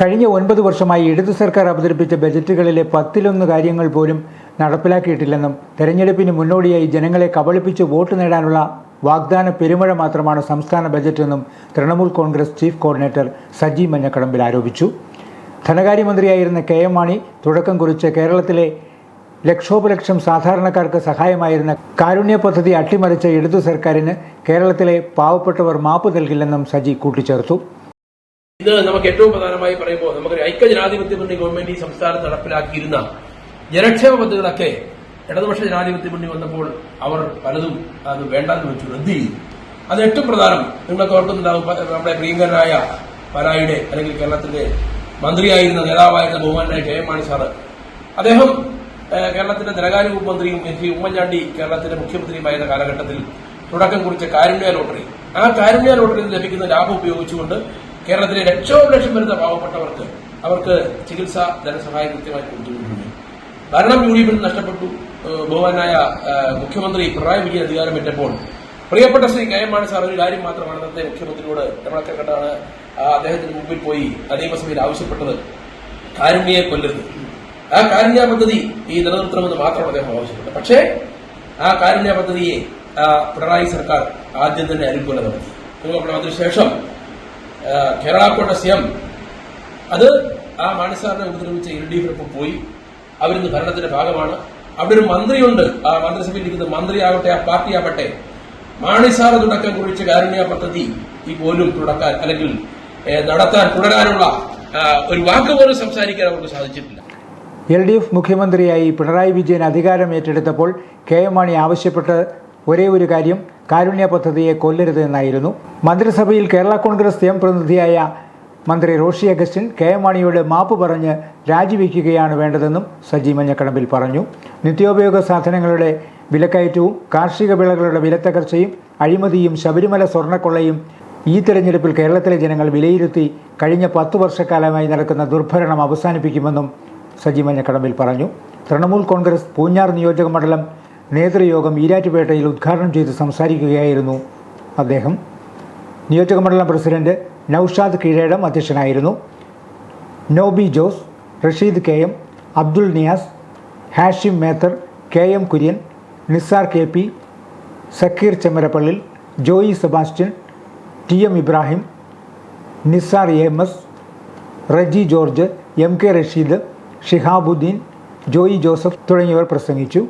കഴിഞ്ഞ ഒൻപത് വർഷമായി ഇടതു സർക്കാർ അവതരിപ്പിച്ച ബജറ്റുകളിലെ പത്തിലൊന്ന് കാര്യങ്ങൾ പോലും നടപ്പിലാക്കിയിട്ടില്ലെന്നും തെരഞ്ഞെടുപ്പിന് മുന്നോടിയായി ജനങ്ങളെ കബളിപ്പിച്ച് വോട്ട് നേടാനുള്ള വാഗ്ദാന പെരുമഴ മാത്രമാണ് സംസ്ഥാന ബജറ്റെന്നും Trinamool Congress chief coordinator Saji Manjakkadambil ആരോപിച്ചു. ധനകാര്യമന്ത്രിയായിരുന്ന കെ എം മാണി തുടക്കം കുറിച്ച് കേരളത്തിലെ ലക്ഷോപലക്ഷം സാധാരണക്കാർക്ക് സഹായമായിരുന്ന കാരുണ്യ പദ്ധതി അട്ടിമറിച്ച ഇടതു സർക്കാരിന് കേരളത്തിലെ പാവപ്പെട്ടവർ മാപ്പ് നൽകില്ലെന്നും സജി കൂട്ടിച്ചേർത്തു. ഇന്ന് നമുക്ക് ഏറ്റവും പ്രധാനമായി പറയുമ്പോൾ നമുക്കൊരു ഐക്യജനാധിപത്യ മുന്നണി ഗവൺമെന്റ് ഈ സംസ്ഥാനത്ത് നടപ്പിലാക്കിയിരുന്ന ജനക്ഷേമ പദ്ധതികളൊക്കെ ഇടതുപക്ഷ ജനാധിപത്യ മുന്നണി വന്നപ്പോൾ അവർ പലതും അത് വേണ്ടെന്ന് വെച്ചു റദ്ദ് ചെയ്തു അത് ഏറ്റവും പ്രധാനം. നിങ്ങൾക്ക് ഓർക്കുന്നുണ്ടാവും നമ്മുടെ പ്രിയങ്കരനായ പലായുടെ അല്ലെങ്കിൽ കേരളത്തിന്റെ മന്ത്രിയായിരുന്ന നേതാവായിരുന്ന ബഹുമാനായ എം മാണി സാറ്. അദ്ദേഹം കേരളത്തിന്റെ ധനകാര്യ വകുപ്പ് മന്ത്രിയും സി ഉമ്മൻചാണ്ടി കേരളത്തിന്റെ മുഖ്യമന്ത്രിയുമായിരുന്ന കാലഘട്ടത്തിൽ തുടക്കം കുറിച്ച കാരുണ്യ ലോട്ടറി. ആ കാരുണ്യ ലോട്ടറിയിൽ ലഭിക്കുന്ന ലാഭം ഉപയോഗിച്ചുകൊണ്ട് കേരളത്തിലെ ലക്ഷോപലക്ഷം വരുന്ന പാവപ്പെട്ടവർക്ക് അവർക്ക് ചികിത്സ ധനസഹായം കൃത്യമായി കൊടുത്തുകൊണ്ടിരുന്നു ഭരണം യു ഡി എഫിൽ നഷ്ടപ്പെട്ടു ബഹുമാനായ മുഖ്യമന്ത്രി പിണറായി വിജയൻ അധികാരമേറ്റപ്പോൾ പ്രിയപ്പെട്ട ശ്രീ കെ സാർ ഒരു കാര്യം മാത്രമാണ് അന്നത്തെ മുഖ്യമന്ത്രിയോട് നമ്മളൊക്കെ കണ്ടാണ് അദ്ദേഹത്തിന് മുമ്പിൽ പോയി നിയമസഭയിൽ ആവശ്യപ്പെട്ടത് കാരുണ്യയെ കൊല്ലരുത്. ആ കാരുണ്യ പദ്ധതി ഈ നിലനിർത്തണമെന്ന് മാത്രമാണ് അദ്ദേഹം ആവശ്യപ്പെട്ടത് പക്ഷേ ആ കാരുണ്യ പദ്ധതിയെ പിണറായി സർക്കാർ ആദ്യം തന്നെ അനുകൂല നടത്തി. ശേഷം എം അത് ആ മാണിസാറിനെ ഉപദ്രവിച്ച എൽ ഡി എഫിനൊപ്പം പോയി. അവരിന്ന് ഭരണത്തിന്റെ ഭാഗമാണ്. അവിടെ ഒരു മന്ത്രിയുണ്ട്. ആ മന്ത്രിസഭയിൽ ഇരിക്കുന്ന മന്ത്രിയാവട്ടെ ആ പാർട്ടിയാവട്ടെ മാണിസാറ് തുടക്കം കുറിച്ച കാരുണ്യ പദ്ധതി ഈ പോലും തുടക്കാൻ അല്ലെങ്കിൽ നടത്താൻ തുടരാനുള്ള ഒരു വാക്ക് പോലും സംസാരിക്കാൻ അവർക്ക് സാധിച്ചിട്ടില്ല. എൽ ഡി എഫ് മുഖ്യമന്ത്രിയായി പിണറായി വിജയൻ അധികാരം ഏറ്റെടുത്തപ്പോൾ കെ എം മാണി ആവശ്യപ്പെട്ട ഒരേ ഒരു കാര്യം കാരുണ്യ പദ്ധതിയെ കൊല്ലരുത് എന്നായിരുന്നു. മന്ത്രിസഭയിൽ കേരള കോൺഗ്രസ് എം പ്രതിനിധിയായ മന്ത്രി റോഷി അഗസ്റ്റിൻ കെ എം മാണിയോട് മാപ്പ് പറഞ്ഞ് രാജിവെക്കുകയാണ് വേണ്ടതെന്നും സജി മഞ്ഞക്കടമ്പിൽ പറഞ്ഞു. നിത്യോപയോഗ സാധനങ്ങളുടെ വിലക്കയറ്റവും കാർഷിക വിളകളുടെ വിലത്തകർച്ചയും അഴിമതിയും ശബരിമല സ്വർണക്കൊള്ളയും ഈ തെരഞ്ഞെടുപ്പിൽ കേരളത്തിലെ ജനങ്ങൾ വിലയിരുത്തി കഴിഞ്ഞ പത്തു വർഷക്കാലമായി നടക്കുന്ന ദുർഭരണം അവസാനിപ്പിക്കുമെന്നും സജി മഞ്ഞക്കടമ്പിൽ പറഞ്ഞു. തൃണമൂൽ കോൺഗ്രസ് പൂഞ്ഞാർ നിയോജക മണ്ഡലം നേതൃയോഗം ഈരാറ്റുപേട്ടയിൽ ഉദ്ഘാടനം ചെയ്ത് സംസാരിക്കുകയായിരുന്നു അദ്ദേഹം. നിയോജകമണ്ഡലം പ്രസിഡന്റ് നൌഷാദ് കീഴേടം അധ്യക്ഷനായിരുന്നു. Noby Jose Rasheed K M Abdul Niyas Hashim Methar K M Kurian Nisar K P Sakkeer Chemmarappallil Joy Sebastian T M Ibrahim Nisar M S Reji George M K Rasheed Shihabuddeen Joy Joseph തുടങ്ങിയവർ പ്രസംഗിച്ചു.